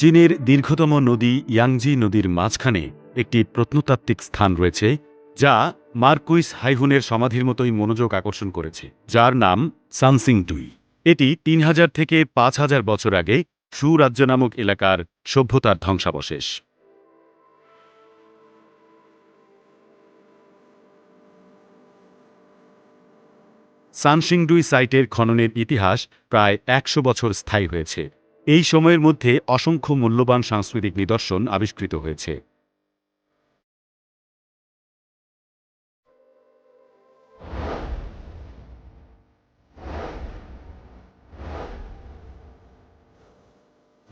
চীনের দীর্ঘতম নদী ইয়াংজি নদীর মাঝখানে একটি প্রত্নতাত্ত্বিক স্থান রয়েছে, যা মার্কুইস হাইহুনের সমাধির মতোই মনোযোগ আকর্ষণ করেছে, যার নাম সানসিং টুই এটি তিন হাজার থেকে পাঁচ হাজার বছর আগে সুরাজ্য নামক এলাকার সভ্যতার ধ্বংসাবশেষ। সানসিংডুই সাইটের খননের ইতিহাস প্রায় একশো বছর স্থায়ী হয়েছে। এই সময়ের মধ্যে অসংখ্য মূল্যবান সাংস্কৃতিক নিদর্শন আবিষ্কৃত হয়েছে।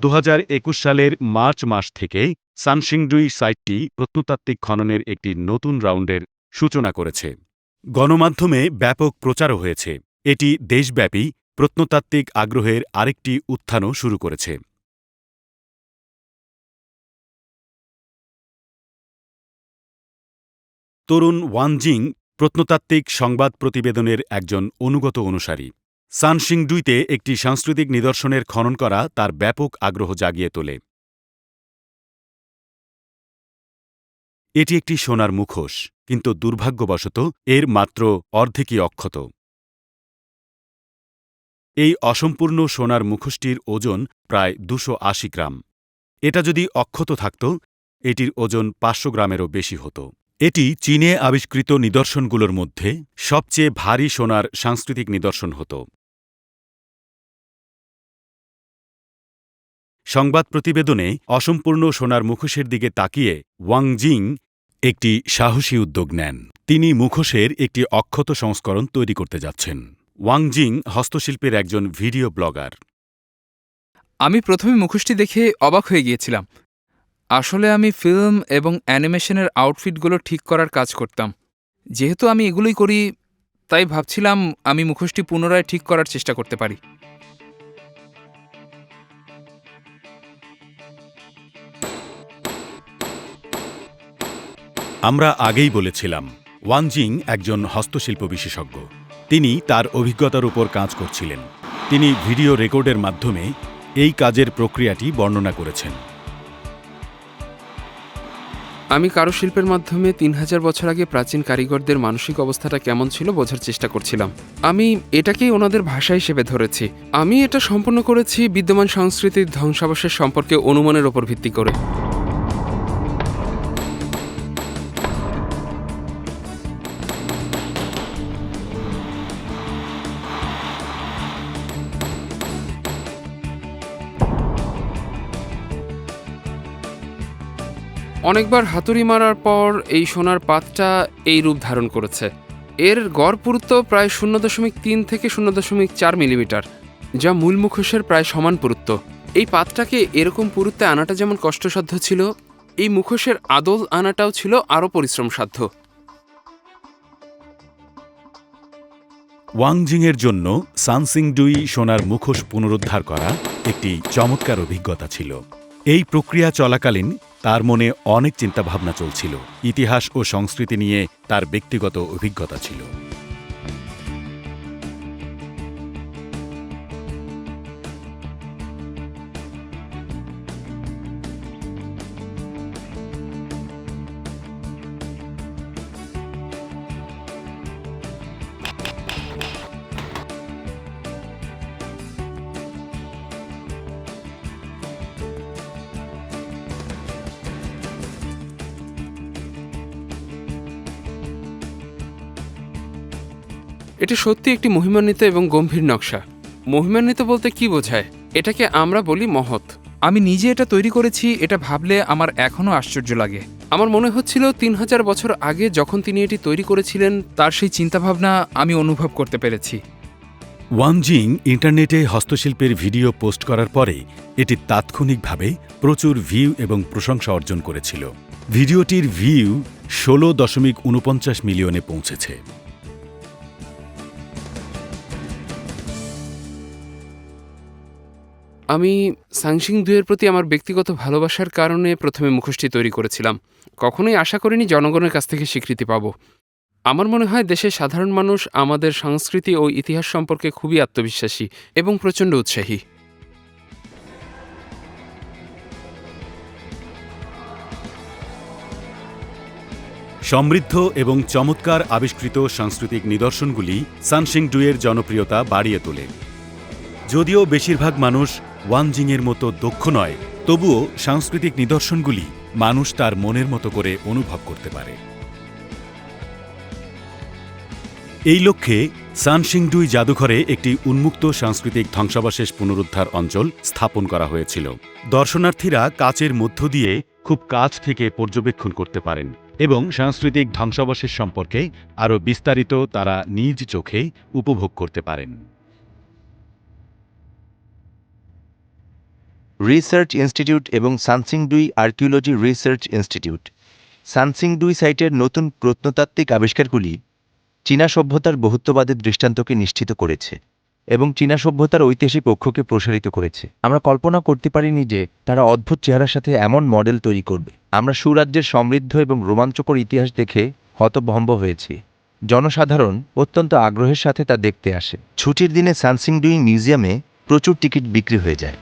দু হাজার একুশ সালের মার্চ মাস থেকে সানসিংডুই সাইটটি প্রত্নতাত্ত্বিক খননের একটি নতুন রাউন্ডের সূচনা করেছে। গণমাধ্যমে ব্যাপক প্রচারও হয়েছে। এটি দেশব্যাপী প্রত্নতাত্ত্বিক আগ্রহের আরেকটি উত্থানও শুরু করেছে। তরুণ ওয়ানজিং প্রত্নতাত্ত্বিক সংবাদ প্রতিবেদনের একজন অনুগত অনুসারী। সানসিংডুইতে একটি সাংস্কৃতিক নিদর্শনের খনন করা তার ব্যাপক আগ্রহ জাগিয়ে তোলে। এটি একটি সোনার মুখোশ, কিন্তু দুর্ভাগ্যবশত এর মাত্র অর্ধেকই অক্ষত। এই অসম্পূর্ণ সোনার মুখোশটির ওজন প্রায় দুশো আশি গ্রাম। এটা যদি অক্ষত থাকত, এটির ওজন পাঁচশো গ্রামেরও বেশি হতো। এটি চীনে আবিষ্কৃত নিদর্শনগুলোর মধ্যে সবচেয়ে ভারী সোনার সাংস্কৃতিক নিদর্শন হতো। সংবাদ প্রতিবেদনে অসম্পূর্ণ সোনার মুখোশের দিকে তাকিয়ে ওয়াংজিং একটি সাহসী উদ্যোগ নেন। তিনি মুখোশের একটি অক্ষত সংস্করণ তৈরি করতে যাচ্ছেন। ওয়াংজিং হস্তশিল্পের একজন ভিডিও ব্লগার। আমি প্রথমে মুখোশটি দেখে অবাক হয়ে গিয়েছিলাম। আসলে আমি ফিল্ম এবং অ্যানিমেশনের আউটফিটগুলো ঠিক করার কাজ করতাম। যেহেতু আমি এগুলোই করি তাই ভাবছিলাম আমি মুখোশটি পুনরায় ঠিক করার চেষ্টা করতে পারি। আমরা আগেই বলেছিলাম ওয়ানজিং একজন হস্তশিল্প বিশেষজ্ঞ। তিনি তার অভিজ্ঞতার উপর কাজ করছিলেন। তিনি ভিডিও রেকর্ডের মাধ্যমে এই কাজের প্রক্রিয়াটি বর্ণনা করেছেন। আমি কারুশিল্পের মাধ্যমে তিন হাজার বছর আগে প্রাচীন কারিগরদের মানসিক অবস্থাটা কেমন ছিল বোঝার চেষ্টা করছিলাম। আমি এটাকেই ওনাদের ভাষা হিসেবে ধরেছি। আমি এটা সম্পন্ন করেছি বিদ্যমান সংস্কৃতির ধ্বংসাবশেষ সম্পর্কে অনুমানের ওপর ভিত্তি করে। অনেকবার হাতুড়ি মারার পর এই সোনার পাতটা এই রূপ ধারণ করেছে। এর গড় পুরুত্ব প্রায় শূন্য দশমিক তিন থেকে শূন্য দশমিক চার মিলিমিটার, যা মূল মুখোশের প্রায় সমান পুরুত্ব। এই পাতটাকে এরকম পুরুত্বে আনাটা যেমন কষ্টসাধ্য ছিল, এই মুখোশের আদল আনাটাও ছিল আরও পরিশ্রমসাধ্য। ওয়াংজিংয়ের জন্য সানসিংডুই সোনার মুখোশ পুনরুদ্ধার করা একটি চমৎকার অভিজ্ঞতা ছিল। এই প্রক্রিয়া চলাকালীন তার মনে অনেক চিন্তাভাবনা চলছিল। ইতিহাস ও সংস্কৃতি নিয়ে তার ব্যক্তিগত অভিজ্ঞতা ছিল। এটি সত্যি একটি মহিমান্বিত এবং গম্ভীর নকশা। মহিমান্বিত বলতে কি বোঝায়? এটাকে আমরা বলি মহৎ। আমি নিজে এটা তৈরি করেছি এটা ভাবলে আমার এখনও আশ্চর্য লাগে। আমার মনে হচ্ছিল তিন হাজার বছর আগে যখন তিনি এটি তৈরি করেছিলেন তার সেই চিন্তাভাবনা আমি অনুভব করতে পেরেছি। ওয়াংজিং ইন্টারনেটে হস্তশিল্পের ভিডিও পোস্ট করার পরে এটি তাৎক্ষণিকভাবে প্রচুর ভিউ এবং প্রশংসা অর্জন করেছিল। ভিডিওটির ভিউ ষোলো দশমিক উনপঞ্চাশ মিলিয়নে পৌঁছেছে। আমি সাংসিং দুয়ের প্রতি আমার ব্যক্তিগত ভালোবাসার কারণে প্রথমে মুখোশটি তৈরি করেছিলাম। কখনোই আশা করিনি জনগণের কাছ থেকে স্বীকৃতি পাব। আমার মনে হয় দেশের সাধারণ মানুষ আমাদের সংস্কৃতি ও ইতিহাস সম্পর্কে খুবই আত্মবিশ্বাসী এবং প্রচণ্ড উৎসাহী। সমৃদ্ধ এবং চমৎকার আবিষ্কৃত সাংস্কৃতিক নিদর্শনগুলি সানসিং ডুয়ের জনপ্রিয়তা বাড়িয়ে তোলে। যদিও বেশিরভাগ মানুষ ওয়ানজিংয়ের মতো দক্ষ নয়, তবুও সাংস্কৃতিক নিদর্শনগুলি মানুষ তার মনের মতো করে অনুভব করতে পারে। এই লক্ষ্যে সানসিংডুই জাদুঘরে একটি উন্মুক্ত সাংস্কৃতিক ধ্বংসাবশেষ পুনরুদ্ধার অঞ্চল স্থাপন করা হয়েছিল। দর্শনার্থীরা কাচের মধ্য দিয়ে খুব কাছ থেকে পর্যবেক্ষণ করতে পারেন এবং সাংস্কৃতিক ধ্বংসাবশেষ সম্পর্কে আরও বিস্তারিত তারা নিজ চোখে উপভোগ করতে পারেন। রিসার্চ ইনস্টিটিউট এবং Sanxingdui archaeology research institute. Sanxingdui সাইটের নতুন প্রত্নতাত্ত্বিক আবিষ্কারগুলি চীনা সভ্যতার বহুত্ববাদের দৃষ্টান্তকে নিশ্চিত করেছে এবং চীনা সভ্যতার ঐতিহাসিক অক্ষকে প্রসারিত করেছে। আমরা কল্পনা করতে পারিনি যে তারা অদ্ভুত চেহারার সাথে এমন মডেল তৈরি করবে। আমরা সুরাজ্যের সমৃদ্ধ এবং রোমাঞ্চকর ইতিহাস দেখে হতভম্ব হয়েছি। জনসাধারণ অত্যন্ত আগ্রহের সাথে তা দেখতে আসে। ছুটির দিনে সানসিংডুই মিউজিয়ামে প্রচুর টিকিট বিক্রি হয়ে যায়।